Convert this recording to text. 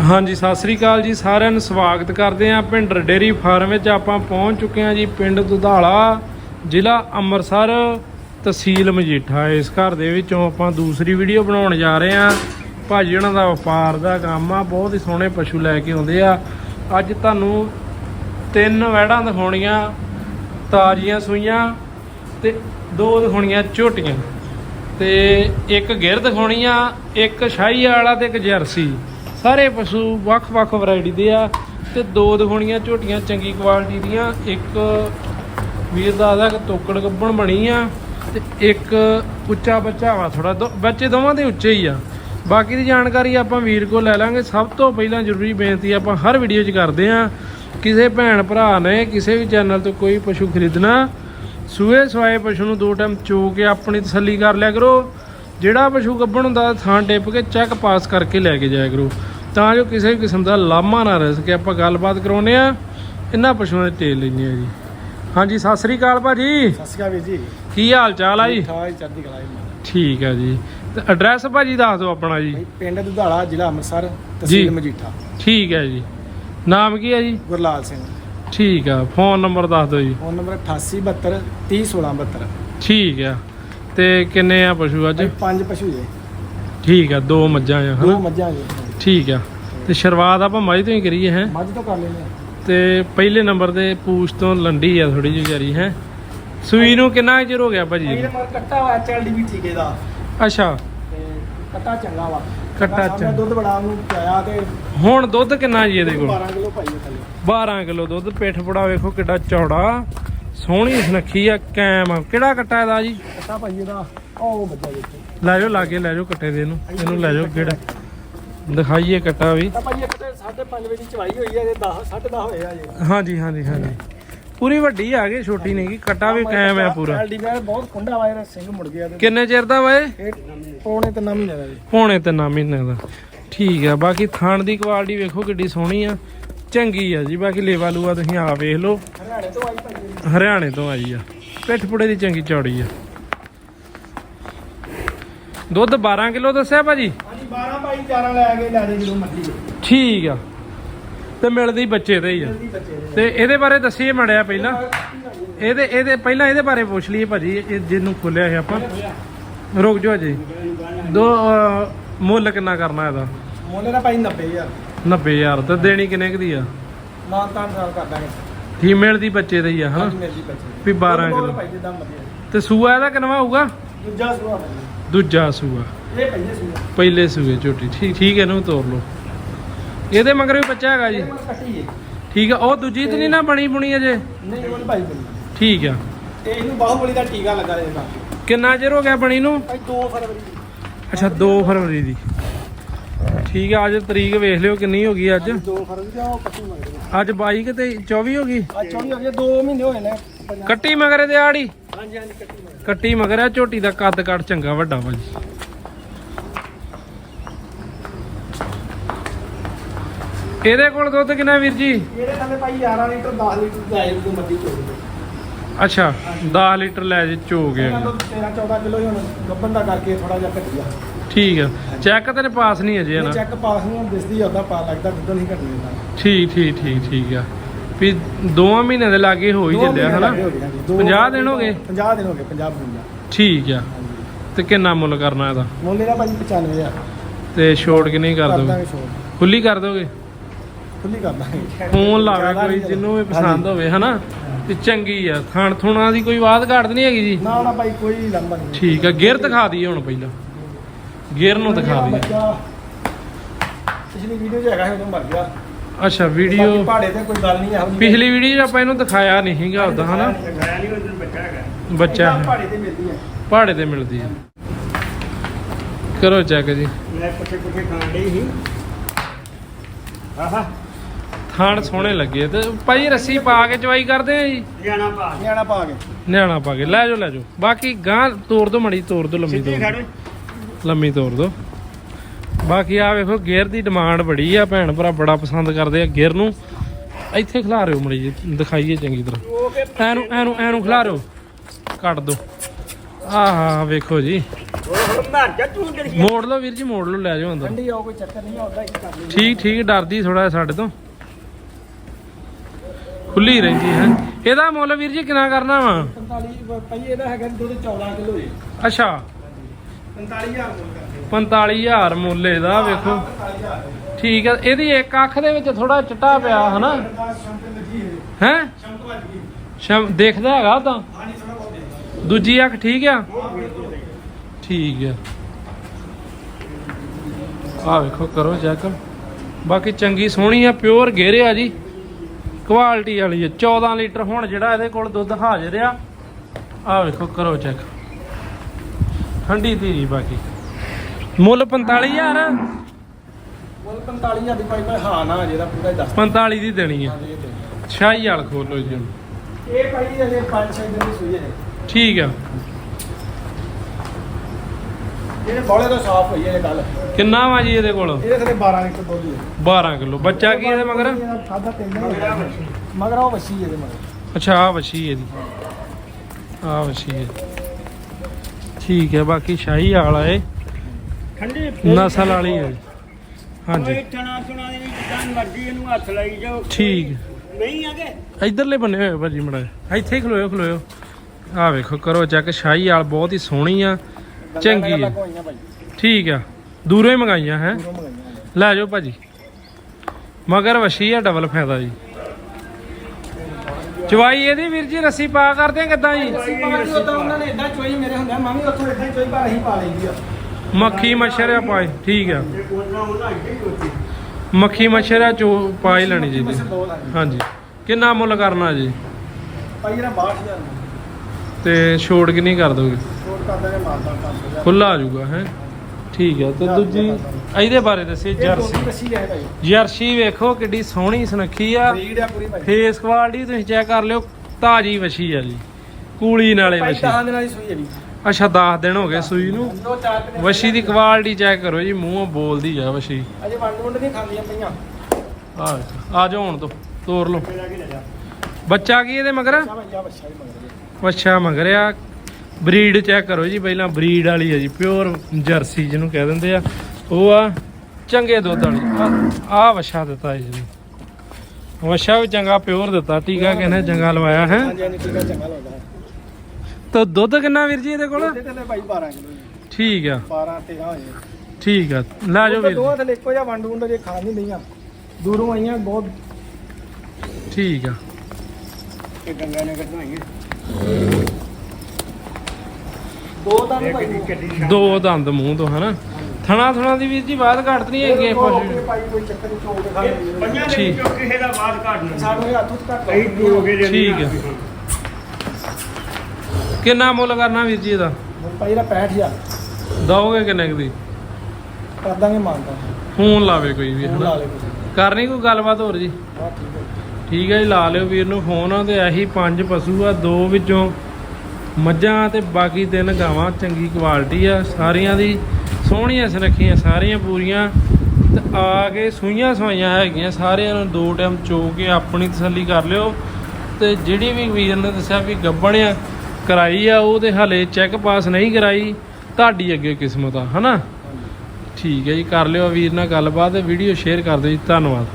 ਹਾਂਜੀ, ਸਤਿ ਸ੍ਰੀ ਅਕਾਲ ਜੀ, ਸਾਰਿਆਂ ਨੂੰ ਸਵਾਗਤ ਕਰਦੇ ਆਂ ਪਿੰਡ ਡੇਰੀ ਫਾਰਮ ਵਿੱਚ। ਆਪਾਂ ਪਹੁੰਚ ਚੁੱਕੇ ਆਂ ਜੀ ਪਿੰਡ ਦੁਧਾਲਾ, ਜ਼ਿਲ੍ਹਾ ਅੰਮ੍ਰਿਤਸਰ, ਤਹਿਸੀਲ ਮਜੀਠਾ। ਇਸ ਘਰ ਦੇ ਵਿੱਚੋਂ ਆਪਾਂ ਦੂਸਰੀ ਵੀਡੀਓ ਬਣਾਉਣ ਜਾ ਰਹੇ ਆਂ ਭਾਜੀ ਉਹਨਾਂ ਦਾ ਵਪਾਰ ਦਾ ਕੰਮ ਆ, ਬਹੁਤ ਹੀ ਸੋਹਣੇ ਪਸ਼ੂ ਲੈ ਕੇ ਆਉਂਦੇ ਆ। ਅੱਜ ਤੁਹਾਨੂੰ ਤਿੰਨ ਵੈੜਾਂ ਦਿਖਾਉਣੀਆਂ, ਤਾਜ਼ੀਆਂ ਸੂਈਆਂ ਤੇ ਦੋ ਦਿਖਾਉਣੀਆਂ ਝੋਟੀਆਂ। ਤੇ ਇੱਕ ਗਿਰ ਦਿਖਾਉਣੀ ਆ, ਇੱਕ ਸ਼ਾਹੀ ਵਾਲਾ ਤੇ ਇੱਕ ਜਰਸੀ। ਸਾਰੇ ਪਸ਼ੂ ਵੱਖ-ਵੱਖ ਵੈਰਾਈਟੀ ਦੇ ਆ ਤੇ ਦੋ ਦਿਖਾਉਣੀਆਂ ਝੋਟੀਆਂ ਚੰਗੀ ਕੁਆਲਿਟੀ ਦੀਆਂ, ਇੱਕ ਵੀਰ ਦਾ ਆਦਾ ਤੋਕੜ ਗੱਬਣ ਬਣੀ ਆ ਤੇ ਇੱਕ ਉੱਚਾ ਬੱਚਾ ਵਾ ਥੋੜਾ ਬੱਚੇ ਦੋਵਾਂ ਦੇ ਉੱਚੇ ਹੀ ਆ। ਬਾਕੀ ਦੀ ਜਾਣਕਾਰੀ ਆਪਾਂ ਵੀਰ ਕੋਲ ਲੈ ਲਾਂਗੇ। ਸਭ ਤੋਂ ਪਹਿਲਾਂ ਜ਼ਰੂਰੀ ਬੇਨਤੀ ਆਪਾਂ ਹਰ ਵੀਡੀਓ 'ਚ ਕਰਦੇ ਆ, ਕਿਸੇ ਭੈਣ ਭਰਾ ਨੇ ਕਿਸੇ ਵੀ ਚੈਨਲ ਤੋਂ ਕੋਈ ਪਸ਼ੂ ਖਰੀਦਣਾ, ਸੂਏ ਸਵਾਏ ਪਸ਼ੂ ਨੂੰ ਦੋ ਟਾਈਮ ਚੋ ਕੇ ਆਪਣੀ ਤਸੱਲੀ ਕਰ ਲਿਆ ਕਰੋ। ਜਿਹੜਾ ਪਸ਼ੂ ਗੱਭਣ ਹੁੰਦਾ ਥਾਂ ਟਿੱਪ ਕੇ ਚੈੱਕ ਪਾਸ ਕਰਕੇ ਲੈ ਕੇ ਜਾਇਆ ਕਰੋ। ਤਾਂ ਜੋ ਕਿਸੇ ਵੀ ਕਿਸਮ ਦਾ ਲਾਮਾ ਨਾ ਰਹਿ ਸਕੇ ਆਪਾਂ ਗੱਲਬਾਤ ਕਰਾਉਨੇ ਆ ਇਹਨਾਂ ਪਸ਼ੂਆਂ ਦੇ ਟੇਲ ਲੈਂਦੇ ਆ ਜੀ। ਹਾਂਜੀ ਸਤਿ ਸ੍ਰੀ ਅਕਾਲ ਭਾਜੀ। ਸਤਿ ਸ਼੍ਰੀ ਅਕਾਲ ਵੀਰ ਜੀ। ਕੀ ਹਾਲ ਚਾਲ ਆ ਜੀ? ਠਾਈ ਚੜ੍ਹਦੀ ਕਲਾ ਜੀ ਠੀਕ ਆ ਜੀ। ਤੇ ਐਡਰੈਸ ਭਾਜੀ ਦੱਸ ਦਿਓ ਆਪਣਾ ਜੀ। ਪਿੰਡ ਦੁਧਾਲਾ ਜ਼ਿਲ੍ਹਾ ਅੰਮ੍ਰਿਤਸਰ। ਤਹਿਸੀਲ ਮਜੀਠਾ। ਠੀਕ ਹੈ ਜੀ। ਨਾਮ ਕੀ ਹੈ ਜੀ? ਗੁਰਲਾਲ ਸਿੰਘ। ਠੀਕ ਆ। ਫੋਨ ਨੰਬਰ ਦੱਸ ਦਿਓ ਜੀ। ਫੋਨ ਨੰਬਰ 8872 301672 ਠੀਕ ਆ। ਤੇ ਕਿੰਨੇ ਆ ਪਸ਼ੂ ਅੱਜ? ਭਾਈ ਪੰਜ ਪਸ਼ੂ ਜੇ। ਠੀਕ ਆ ਦੋ ਮੱਝਾਂ ਆ ਦੋ ਹਨਾ ਮੱਝਾਂ ਜੇ। ਠੀਕ ਆ। ਤੇ ਸ਼ੁਰੂਆਤ ਆਪਾਂ ਮੱਝ ਤੋਂ ਹੀ ਕਰੀਏ ਹੈ? ਮੱਝ ਤੋਂ ਕਰ ਲੈਨੇ ਤੇ ਪਹਿਲੇ ਨੰਬਰ ਤੇ ਪੂਛ ਤੋਂ ਲੰਡੀ ਆ ਥੋੜੀ ਜਿਹੀ ਵਿਚਾਰੀ ਹੈ? ਸੂਈ ਨੂੰ ਕਿੰਨਾ ਕੁ ਚਿਰ ਹੋ ਗਿਆ ਭਾਜੀ? ਭਾਈ ਮਰ ਕੱਟਾ ਵਾ ਚੱਲਦੀ ਵੀ ਠੀਕੇ ਦਾ। ਅੱਛਾ। ਤੇ ਕੱਟਾ ਚੰਗਾ ਵਾ। ਕੱਟਾ ਸਾਹਮਣੇ ਚੰਗਾ। ਦੁੱਧ ਬੜਾ ਉਹਨੂੰ ਪਿਆਇਆ ਤੇ ਹੁਣ ਦੁੱਧ ਕਿੰਨਾ ਜੀ ਇਹਦੇ ਕੋਲ? 12 ਕਿਲੋ ਪਾਈ ਥੱਲੇ। 12 ਕਿਲੋ ਦੁੱਧ ਪਿੱਠ ਪੜਾ ਵੇਖੋ ਕਿੱਡਾ ਚੌੜਾ। ਸੋਹਣੀ ਸੁਨੱਖੀ ਆ ਕੈਮ। ਕਿਹੜਾ ਕੱਟਾ ਇਹਦਾ ਜੀ? ਕੱਟਾ ਭਾਈ ਇਹਦਾ ਉਹ ਮੱਝਾਂ ਦੇਖੋ। ਲੈ ਜਾਓ ਲਾਗੇ ਲੈ ਜਾਓ ਕੱਟੇ ਦੇ ਇਹਨੂੰ। ਇਹਨੂੰ ਲੈ ਜਾਓ ਕਿਹੜਾ ਦਿਖਾਈਏ ਕੱਟਾ ਵੀ। ਤਾਂ ਭਾਈ ਇੱਕ ਤੇ 5:30 ਵਜੇ ਦੀ ਚਵਾਈ ਹੋਈ ਹੈ ਜੇ 10 10:30 ਹੋਏ ਆ ਜੇ ਹਾਂਜੀ ਹਾਂਜੀ ਹਾਂਜੀ। ਪੂਰੀ ਵੱਡੀ ਆ ਗਈ ਛੋਟੀ ਨਹੀਂ ਗੀ। ਕੱਟਾ ਵੀ ਕਾਇਮ ਆ ਪੂਰਾ। ਚੱਲਦੀ ਮੈਂ ਬਹੁਤ ਕੁੰਡਾ ਵਾ ਇਹਦਾ ਸਿੰਘ ਮੁੜ ਗਿਆ ਤੇ। ਕਿੰਨੇ ਚਿਰ ਦਾ ਵਾ ਇਹ? ਇਹ ਪੌਣੇ ਤਿੰਨ ਮਹੀਨੇ ਦਾ ਜੀ। ਪੌਣੇ ਤਿੰਨ ਮਹੀਨੇ ਦਾ। ਠੀਕ ਆ ਬਾਕੀ ਥਣ ਦੀ ਕੁਆਲਿਟੀ ਵੇਖੋ ਕਿੱਡੀ ਸੋਹਣੀ ਆ। ਚੰਗੀ ਆ ਜੀ ਬਾਕੀ ਲੇਵਾ ਲੂਆ ਤੁਸੀਂ ਆ ਵੇਖ ਲਓ। ਹਰਿਆਣੇ ਤੋਂ ਆਈ ਭਾਈ ਇਹ। ਹਰਿਆਣੇ ਤੋਂ ਆਈ ਆ। ਪਿੱਠ ਪੁੜੇ ਦੀ ਚੰਗੀ ਚੌੜੀ ਆ। ਦੁੱਧ 12 ਕਿਲੋ ਦੱਸਿਆ ਭਾਜੀ? ਹਾਂਜੀ 12 ਬਾਈ 11 ਲੈ ਕੇ ਲੈ ਦੇ ਜਦੋਂ ਦੇ ਠੀਕ ਆ। ਤੇ ਮਿਲਦੀ ਬੱਚੇ ਤੇ ਹੀ ਆ। ਤੇ। ਇਹਦੇ ਬਾਰੇ ਦੱਸੀਏ ਮੜਿਆ ਪਹਿਲਾਂ। ਇਹਦੇ ਇਹਦੇ ਪਹਿਲਾਂ ਇਹਦੇ ਬਾਰੇ ਪੁੱਛ ਲਈਏ ਭਾਜੀ ਇਹ ਜਿਹਨੂੰ ਖੋਲਿਆ ਸੀ ਆਪਾਂ। ਰੁਕ ਜਾਓ ਜੀ। ਦੋ ਮੁੱਲ ਕਿੰਨਾ ਕਰਨਾ ਇਹਦਾ? ਮੋਲੇ ਦਾ ਭਾਈ 90000 90000 ਤੇ ਦੇਣੀ ਕਿੰਨੇ ਦੀ ਆ? ਮਾਨ ਤਾਨ ਸਾਲ ਕਰ ਦਾਂਗੇ। ਫੀਮੇਲ ਦੀ ਬੱਚੇ ਤੇ ਹੀ ਆ ਹਨਾ? ਵੀ 12 ਕਿਲੋ। ਭਾਈ ਤੇ ਸੂਆ ਇਹਦਾ ਕਿੰਨਵਾ ਹੋਊਗਾ? ਦੂਜਾ ਸੁਆ ਦੂਜਾ ਸੂਆ। ਇਹ ਪਹਿਲੇ ਸੁਆ ਪਹਿਲੇ ਸੂਏ ਝੋਟੀ। ਠੀਕ ਠੀਕ ਹੈ ਇਹਨੂੰ ਤੋੜ ਲਓ। ਇਹਦੇ ਮਗਰ ਵੀ ਬੱਚਾ ਹੈਗਾ ਜੀ? ਇਹ ਮਨ ਕੱਟੀ ਹੈ। ਠੀਕ ਆ ਉਹ ਦੂਜੀ ਤੇ ਨਹੀਂ ਨਾ ਬਣੀ ਬੁਣੀ ਅਜੇ? ਨਹੀਂ ਉਹ ਨੀ ਭਾਈ ਬਣੀ। ਠੀਕ ਆ। ਤੇ ਇਹਨੂੰ ਬਾਹੂਬਲੀ ਦਾ ਟੀਕਾ ਲੱਗਾ ਇਹਦਾ। ਕਿੰਨਾ ਚਿਰ ਹੋ ਗਿਆ ਬਣੀ ਨੂੰ? ਭਾਈ 2 ਫਰਵਰੀ ਅੱਛਾ 2 ਫਰਵਰੀ ਦੀ। ਠੀਕ ਆ ਅੱਜ ਤਰੀਕ ਵੇਖ ਲਿਓ ਕਿੰਨੀ ਹੋ ਗਈ ਅੱਜ। 2 ਫਰਵਰੀ ਦਾ ਉਹ ਕੱਟੀ ਮੰਗਦੇ ਅੱਜ 22 ਕਿ ਤੇ 24 ਹੋ ਗਈ? ਆ 24 ਹੋ ਗਏ 2 ਮਹੀਨੇ ਹੋਏ ਨੇ। ਪੰਜਾਹ- ਕੱਟੀ ਮਗਰ ਇਹਦੇ ਆੜੀ? ਹਾਂਜੀ ਹਾਂਜੀ ਕੱਟੀ ਮੰਗਦੇ ਕੱਟੀ ਮਗਰ ਆ ਝੋਟੀ ਦਾ ਕੱਦ ਕੱਟ ਚੰਗਾ ਵੱਡਾ ਭਾਜੀ ਇਹਦੇ ਕੋਲ ਦੁੱਧ ਕਿੰਨਾ ਵੀਰ ਜੀ? ਇਹਦੇ ਥੱਲੇ ਭਾਈ 11 ਲੀਟਰ 10 ਲੀਟਰ ਦਾ ਆਏ ਜਦੋਂ ਮਰਜ਼ੀ ਚੋਦੇ ਅੱਛਾ 10 ਲੀਟਰ ਲੈ ਜੇ ਚੋ ਗਿਆ। ਇਹਨਾਂ ਤੋਂ 13 14 ਕਿਲੋ ਹੀ ਹੁਣ ਗੱਬਨ ਦਾ ਕਰਕੇ ਥੋੜਾ ਜਿਹਾ ਘਟਿਆ। ਠੀਕ ਆ। ਚੈੱਕ ਤੇ ਪਾਸ ਨਹੀਂ ਅਜੇ ਨਾ? ਚੈੱਕ ਪਾਸ ਨੂੰ ਦਿਸਦੀ ਆ ਉਹਦਾ ਪਾ ਲੱਗਦਾ ਦੁੱਧ ਨਹੀਂ ਘਟਨੇ ਦਾ ਠੀਕ ਠੀਕ ਠੀਕ ਠੀਕ ਆ। ਵੀ ਦੋਵਾਂ ਮਹੀਨੇ ਦੇ ਲਾਗੇ ਹੋ ਹੀ ਚੱਲਿਆ ਹਨਾ? 50 ਦਿਨ ਹੋ ਗਏ? 50 ਦਿਨ ਹੋ ਗਏ 50 50 ਠੀਕ ਆ। ਤੇ ਕਿੰਨਾ ਮੁੱਲ ਕਰਨਾ ਇਹਦਾ? ਮੁੱਲ ਇਹਦਾ ਭਾਜੀ 95 ਆ ਤੇ ਛੋਟ ਕਿ ਨਹੀਂ ਕਰ ਦੋਗੇ? ਛੋੜ ਖੁੱਲੀ ਕਰ ਦੋਗੇ? ਖੁੱਲੀ ਕਰ ਦਾਂਗੇ। ਫੋਨ ਲਾਵੇ ਕੋਈ ਨਹੀਂ ਜਿਹਨੂੰ ਵੀ। ਪਸੰਦ ਹੋਵੇ ਹਨਾ? ਤੇ ਚੰਗੀ ਆ। ਖਾਣ ਥੁਣਾ ਦੀ ਕੋਈ ਬਾਤ ਘਾਟ ਨਹੀਂ ਹੈਗੀ ਜੀ? ਨਾ ਨਾ ਭਾਈ ਕੋਈ ਲੰਬਾ ਨਹੀਂ। ਠੀਕ ਆ ਗੇਰ ਦਿਖਾ ਦਈਏ ਹੁਣ ਪਹਿਲਾਂ। ਗੇਰ ਨੂੰ ਦਿਖਾ ਦਈਏ। ਬੱਚਾ ਪਿਛਲੀ ਵੀਡੀਓ 'ਚ ਹੈਗਾ ਸੀ ਉਦੋਂ ਮਰ ਗਿਆ। ਅੱਛਾ ਬਾਕੀ ਵੀਡੀਓ ਪਹਾੜੇ ਤੇ ਕੋਈ ਗੱਲ ਨਹੀਂ ਇਹੋ ਜਿਹੀ ਪਿਛਲੀ ਵੀਡੀਓ 'ਚ ਆਪਾਂ ਇਹਨੂੰ ਦਿਖਾਇਆ ਨਹੀਂ ਸੀਗਾ ਉਦਾਂ ਹਨਾ? ਦਿਖਾਇਆ ਨਹੀਂ ਉਦੋਂ ਬੱਚਾ ਹੈਗਾ। ਬੱਚਾ ਇਹਦਾ ਹੈ। ਪਹਾੜੇ ਤੇ ਮਿਲਦੀ ਹੈ। ਪਹਾੜੇ ਤੇ ਮਿਲਦੀ ਆ ਕਰੋ ਚੈੱਕ ਜੀ। ਮੈਂ ਪੁੱਠੇ ਪੁੱਠੇ ਖਾਣ ਡਈ ਸੀ। ਆਹਾ। ਥਾਣ ਸੋਹਣੇ ਲੱਗੇ ਤੇ ਭਾਈ ਰੱਸੀ ਪਾ ਕੇ ਚਵਾਈ ਕਰਦੇ ਆ ਜੀ। ਨਿਆਣਾ ਪਾ ਨਿਆਣਾ ਪਾ ਕੇ। ਨਿਆਣਾ ਪਾ ਕੇ। ਲੈ ਜਾਓ ਲੈ ਜਾਓ। ਬਾਕੀ ਗਾਂ ਤੋੜ ਦੋ ਮੜੀ ਤੋੜ ਦੋ ਲੰਮੀ ਸਿੱਧੀ ਤੋੜ ਖੜ ਲੰਮੀ ਤੋੜ ਦੋ। ਬਾਕੀ ਆ ਵੇਖੋ ਗੇਅਰ ਦੀ ਡਿਮਾਂਡ ਬੜੀ ਆ ਭੈਣ ਭਰਾ ਬੜਾ ਪਸੰਦ ਕਰਦੇ ਆ ਗੇਅਰ ਨੂੰ। ਇੱਥੇ ਖਿਲਾ ਰਿਓ ਮੜੀ ਜੀ ਦਿਖਾਈਏ ਚੰਗੀ ਤਰ੍ਹਾਂ। ਐਨੂੰ ਐਨੂੰ ਐਨੂੰ ਖਿਲਾ ਰਿਓ। ਕੱਟ ਦੋ। ਆਹਾ ਵੇਖੋ ਜੀ। ਮੋੜ ਲਓ ਵੀਰ ਜੀ ਮੋੜ ਲਓ ਲੈ ਜਾਓ ਅੰਦਰ। ਠੰਡੀ ਆ ਕੋਈ ਚੱਕਰ ਨਹੀਂ ਆਉਂਦਾ ਇੱਕ ਕਰ ਲਈ ਠੀਕ ਠੀਕ ਡਰਦੀ ਥੋੜਾ ਸਾਡੇ ਤੋਂ। ਖੁੱਲੀ ਰਹਿੰਦੀ ਹੈ। ਇਹਦਾ ਮੁੱਲ ਵੀਰ ਜੀ ਕਿੰਨਾ ਕਰਨਾ ਵਾ? 45 ਪਈ ਇਹਦਾ ਹੈਗਾ ਦੁੱਧ 14 ਕਿਲੋ ਜੀ। ਅੱਛਾ। 45000 ਮੁੱਲ ਕਰਦੇ 45000 ਮੁੱਲ ਇਹਦਾ ਵੇਖੋ। 45000 ਠੀਕ ਹੈ ਇਹਦੀ ਇੱਕ ਅੱਖ ਦੇ ਵਿੱਚ ਥੋੜਾ ਚਿੱਟਾ ਪਿਆ ਹਨਾ? ਹੈ ਸ਼ਮ ਦੇਖਦਾ ਹੈਗਾ ਤਾਂ? ਦੂਜੀ ਅੱਖ ਠੀਕ ਆ? ਠੀਕ ਆ। ਆ ਵੇਖੋ ਕਰੋ ਚੈੱਕ। ਬਾਕੀ ਚੰਗੀ ਸੋਹਣੀ ਆ ਪਿਓਰ ਗੇਰੇ ਆ ਜੀ। ਕੁਆਲਿਟੀ ਵਾਲੀ ਆ 14 ਲੀਟਰ ਹੁਣ ਜਿਹੜਾ ਇਹਦੇ ਕੋਲ ਦੁੱਧ ਹਾਜ਼ਰ ਆ। ਆ ਵੇਖੋ ਕਰੋ ਚੈੱਕ। ਠੰਡੀ ਧੀਰੀ ਬਾਕੀ। ਮੁੱਲ 45000 ਮੁੱਲ 45000 ਦੀ ਪਾਈ ਪਰ ਹਾਂ ਨਾ ਜਿਹਦਾ ਪੂਰਾ ਹੀ ਦੱਸ 45 ਦੀ ਦੇਣੀ ਆ। ਸ਼ਾਹੀ ਵਾਲ ਖੋਲੋ ਜੀ ਹੁਣ। ਇਹ ਭਾਈ ਅਜੇ 5-6 ਦਿਨ ਦੀ ਸੂਈ ਹੈ। ਠੀਕ ਆ। ਇਹਨੇ ਬੋਲੇ ਤੋਂ ਸਾਫ਼ ਹੋਈ ਹੈ ਇਹ ਗੱਲ। ਕਿੰਨਾ ਵਾ ਜੀ ਇਹਦੇ ਕੋਲ? ਇਹਦੇ ਥਲੇ 12 ਲੀਟਰ ਦੁੱਧ ਹੈ। 12 ਕਿਲੋ। ਬੱਚਾ ਕੀ ਇਹਦੇ ਮਗਰ? ਖਾਦਾ ਦਿਨ ਮਗਰ ਉਹ ਵਸੀ ਇਹਦੇ ਮਗਰ। ਅੱਛਾ ਆ ਵਛੀ ਇਹਦੀ। ਆ ਵਛੀ ਹੈ। ਠੀਕ ਹੈ ਬਾਕੀ ਸ਼ਾਹੀ ਵਾਲਾ ਏ ਠੰਡੀ ਨਸਲ ਵਾਲੀ ਹੈ। ਹਾਂਜੀ। ਚਣਾ ਚੁਣਾ ਦੇ ਵਿੱਚ ਜਿੱਦਾਂ ਮਰਜ਼ੀ ਇਹਨੂੰ ਹੱਥ ਲਾਈ ਜਾਓ। ਠੀਕ। ਨਹੀਂ ਆਗੇ ਇਧਰਲੇ ਬੰਨੇ ਹੋਏ ਭਾਜੀ ਮੜਾ। ਇੱਥੇ ਹੀ ਖਲੋਇਓ ਖਲੋਇਓ। ਆ ਵੇਖੋ ਕਰੋ ਚੈੱਕ ਸ਼ਾਹੀ ਵਾਲ ਬਹੁਤ ਹੀ ਸੋਹਣੀ ਆ। ਚੰਗੀ ਹੈ। ਠੀਕ ਆ। ਦੂਰੋਂ ਹੀ ਮੰਗਾਈਆਂ ਹੈ? ਲੈ ਜਾਓ ਭਾਜੀ। ਮਗਰ ਵਛੀ ਆ ਡਬਲ ਫਾਇਦਾ ਜੀ। ਚਵਾਈ ਇਹਦੀ ਵੀਰ ਜੀ ਰੱਸੀ ਪਾ ਕਰਦੇ ਆ ਕਿੱਦਾਂ ਜੀ? ਉਹਨਾਂ ਨੇ ਇਦਾਂ ਚੋਈ ਮੇਰੇ ਹੁੰਦੇ ਮੈਂ ਵੀ ਉੱਥੋਂ ਇਦਾਂ ਚੋਈ ਪਰ ਅਸੀਂ ਪਾ ਲਈਦੀ ਆ। ਮੱਖੀ ਮੱਛਰ ਆ ਪਾਏ ਠੀਕ ਆ। ਮੱਖੀ ਮੱਛਰ ਆ ਚੋ ਪਾ ਹੀ ਲੈਣੀ ਜੀ ਮੱਛਰ ਦੋ ਹਾਂਜੀ। ਕਿੰਨਾ ਮੁੱਲ ਕਰਨਾ ਜੀ? ਭਾਈ ਇਹਦਾ 62000 ਤੇ ਛੋੜ ਕਿੰਨੀ ਕਰ ਦੋਗੇ? ਛੋਟ ਕਰ ਦਾਂਗੇ ਮਾਰਦਾ 5000 ਖੁੱਲਾ ਆ ਜਾਊਗਾ ਹੈ? ਠੀਕ ਆ ਤੇ ਦੂਜੀ ਇਹਦੇ ਬਾਰੇ ਜਰਸੀ। ਦੋਸੀ ਹੈ ਭਾਈ। ਜਰਸੀ ਵੇਖੋ ਕਿੱਡੀ ਸੋਹਣੀ ਸੁਨੱਖੀ ਆ। ਬਰੀਡ ਆ ਪੂਰੀ ਭਾਈ। ਫੇਸ ਕੁਆਲਿਟੀ ਤੁਸੀਂ ਚੈੱਕ ਕਰ ਲਿਓ ਤਾਜੀ ਵਛੀ ਆ ਜੀ। ਕੂਲੀ ਨਾਲੇ ਭਾਈ ਵਛੀ। 10 ਦਿਨਾਂ ਦੀ ਸੂਈ ਹੈ ਜੀ। ਅੱਛਾ 10 ਦਿਨ ਹੋ ਗਏ ਸੂਈ ਨੂੰ। ਦੋ ਚਾਰ ਦਿਨ ਵਛੀ ਦੀ ਕੁਆਲਿਟੀ ਚੈੱਕ ਕਰੋ ਜੀ ਮੂੰਹੋਂ ਬੋਲਦੀ ਆ ਵਛੀ। ਅਜੇ ਵੰਡ ਵੰਡ ਨਹੀਂ ਖਾਂਦੀਆਂ ਪਈਆਂ। ਆ ਆ ਜਾਓ ਹੁਣ ਤੋਂ ਤੋਰ ਲਓ। ਲੈ ਕੇ ਲੈ ਜਾ ਬੱਚਾ ਕੀ ਇਹਦੇ ਮਗਰ? ਚਾ ਭਈਆ ਬੱਚਾ ਹੀ ਮੰਗਦੇ ਵੱਛਾ ਮੰਗਰਿਆ ਬਰੀਡ ਚੈੱਕ ਕਰੋ ਜੀ ਪਹਿਲਾਂ ਬਰੀਡ ਵਾਲੀ ਹੈ ਜੀ ਪਿਓਰ ਜਰਸੀ ਜਿਹਨੂੰ ਕਹਿ ਦਿੰਦੇ ਆ। ਉਹ ਆ ਚੰਗੇ ਦੁੱਧ ਵਾਲੀ। ਆ ਆ ਵੱਛਾ ਦਿੱਤਾ ਜੀ ਵੱਛਾ ਵੀ ਚੰਗਾ ਪਿਓਰ ਦਿੱਤਾ। ਟੀਕਾ ਕਹਿੰਦੇ ਚੰਗਾ ਲਵਾਇਆ ਹੈ? ਹਾਂਜੀ ਹਾਂਜੀ ਚੰਗਾ ਤਾਂ ਦੁੱਧ ਕਿੰਨਾ ਵੀਰ ਜੀ ਇਹਦੇ ਕੋਲ? ਇਹਦੇ ਥੱਲੇ ਭਾਈ 12 ਕਿਲੋ ਜੀ। ਠੀਕ ਆ। 12 13 ਹੋਏ ਠੀਕ ਆ। ਲੈ ਜਾਓ ਵੀਰ ਦੋ। ਥੱਲੇ ਇੱਕੋ ਜਿਹਾ ਵੰਡ ਵੰਡ ਜੇ ਖਾ ਨਹੀਂ ਲਈਆਂ। ਦੂਰੋਂ ਆਈਆਂ ਬਹੁਤ। ਠੀਕ ਆ। ਇਹ ਗੰਗਾ ਨਗਰ ਤੋਂ ਆਈਆਂ ਦੋ ਭਾਈ। ਦੋ ਦੰਦ ਮੂੰਹ ਤੋਂ ਹਨਾ? ਥਣਾ ਥਣਾ ਦੀ ਵੀਰ ਜੀ ਬਾਤ ਘੱਟ ਨਹੀਂ ਹੈਗੀ ਪਸ਼ੂ ਭਾਈ ਕੋਈ ਚੱਕਰ ਨਹੀਂ ਚੋਕ ਦੇ ਖਾ ਲਈ ਪੰਜਾਂ ਦੇ ਠੀਕ। ਵਿੱਚੋਂ ਕਿਸੇ ਦਾ ਬਾਦ ਘੱਟ ਨਹੀਂ। ਸਾਨੂੰ ਇਹ ਹੱਥ ਉੱਤੇ ਘੱਟ ਕਈ ਹੋ ਗਏ ਜਿਹੜੇ ਠੀਕ ਹੈ। ਕਿੰਨਾ ਮੁੱਲ ਕਰਨਾ ਵੀਰ ਜੀ ਇਹਦਾ? ਭਾਈ ਦਾ 65000 ਦਓਗੇ ਕਿੰਨੇ ਕੁ ਦੀ? ਕਰ ਦਾਂਗੇ ਮਾਨਤਾ ਫੋਨ ਲਾਵੇ ਕੋਈ ਵੀ ਹੁਣ ਹਨਾ? ਲਾ ਲੈ ਤੁਸੀਂ ਕਰਨੀ ਕੋਈ ਗੱਲਬਾਤ ਹੋਰ ਜੀ? ਹਾਂ ਠੀਕ ਹੈ। ਠੀਕ ਹੈ ਜੀ ਲਾ ਲਿਓ ਵੀਰ ਨੂੰ ਫੋਨ ਆ ਤੇ ਇਹੀ ਪੰਜ ਪਸ਼ੂ ਆ ਦੋ ਵਿੱਚੋਂ ਮੱਝਾਂ ਤੇ ਬਾਕੀ ਤਿੰਨ ਗਾਵਾਂ ਚੰਗੀ ਕੁਆਲਿਟੀ ਆ ਸਾਰੀਆਂ ਦੀ ਸੋਹਣੀਆਂ ਸੁਨੱਖੀਆਂ ਸਾਰੀਆਂ ਪੂਰੀਆਂ ਤੇ ਆ ਕੇ ਸੂਈਆਂ ਸਵਾਈਆਂ ਹੈਗੀਆਂ ਸਾਰਿਆਂ ਨੂੰ ਦੋ ਟਾਈਮ ਚੋ ਕੇ ਆਪਣੀ ਤਸੱਲੀ ਕਰ ਲਿਓ। ਤੇ ਜਿਹੜੀ ਵੀ ਵੀਰ ਨੇ ਦੱਸਿਆ ਵੀ ਗੱਬਣ ਆ ਕਰਾਈ ਆ ਉਹ ਤੇ ਹਲੇ ਚੈੱਕ ਪਾਸ ਨਹੀਂ ਕਰਾਈ ਤੁਹਾਡੀ ਅੱਗੇ ਕਿਸਮਤ ਆ ਹਨਾ? ਠੀਕ ਹੈ ਜੀ ਕਰ ਲਿਓ ਵੀਰ ਨਾਲ ਗੱਲਬਾਤ ਵੀਡੀਓ ਸ਼ੇਅਰ ਕਰ ਦਿਓ ਜੀ ਧੰਨਵਾਦ।